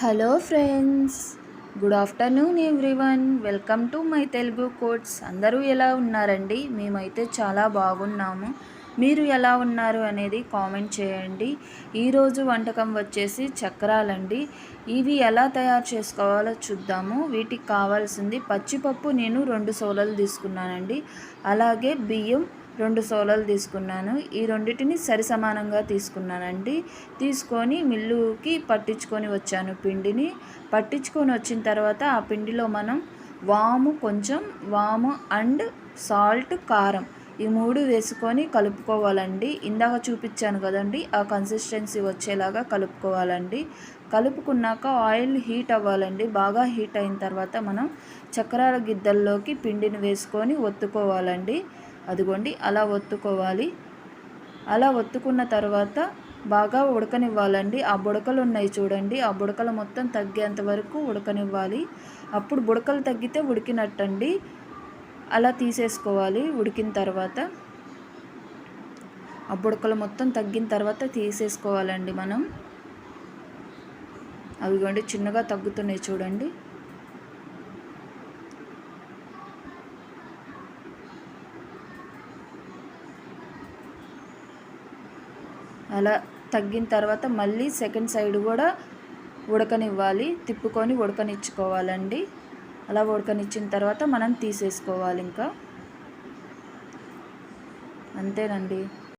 Hello friends good afternoon everyone. Welcome to my Telugu quotes. అందరూ ఎలా ఉన్నారండి? మేమైతే చాలా బాగున్నాము. మీరు ఎలా ఉన్నారు అనేది కామెంట్ చేయండి. ఈరోజు వంటకం వచ్చేసి చక్రాలండి. ఇవి ఎలా తయారు చేసుకోవాలో చూద్దాము. వీటికి కావాల్సింది పచ్చిపప్పు నేను రెండు సోలలు తీసుకున్నానండి. అలాగే బియ్యం రెండు సోలలు తీసుకున్నాను. ఈ రెండింటిని సరిసమానంగా తీసుకున్నానండి. తీసుకొని మిల్లుకి పట్టించుకొని వచ్చాను పిండిని. పట్టించుకొని వచ్చిన తర్వాత ఆ పిండిలో మనం వాము కొంచెం వాము అండ్ సాల్ట్ కారం ఈ మూడు వేసుకొని కలుపుకోవాలండి. ఇందాక చూపించాను కదండి ఆ కన్సిస్టెన్సీ వచ్చేలాగా కలుపుకోవాలండి. కలుపుకున్నాక ఆయిల్ హీట్ అవ్వాలండి. బాగా హీట్ అయిన తర్వాత మనం చక్రాల గిద్దల్లోకి పిండిని వేసుకొని ఒత్తుకోవాలండి. అదిగోండి అలా ఒత్తుకోవాలి. అలా ఒత్తుకున్న తర్వాత బాగా ఉడకనివ్వాలండి. ఆ బుడకలు ఉన్నాయి చూడండి ఆ బుడకలు మొత్తం తగ్గేంత వరకు ఉడకనివ్వాలి. అప్పుడు బుడకలు తగ్గితే ఉడికినట్టండి. అలా తీసేసుకోవాలి ఉడికిన తర్వాత. ఆ బుడకలు మొత్తం తగ్గిన తర్వాత తీసేసుకోవాలండి మనం. అవిగోండి చిన్నగా తగ్గుతున్నాయి చూడండి. అలా తగ్గిన తర్వాత మళ్ళీ సెకండ్ సైడ్ కూడా ఉడకనివ్వాలి తిప్పుకొని ఉడకనిచ్చుకోవాలండి. అలా ఉడకనిచ్చిన తర్వాత మనం తీసేసుకోవాలి ఇంకా. అంతేనండి.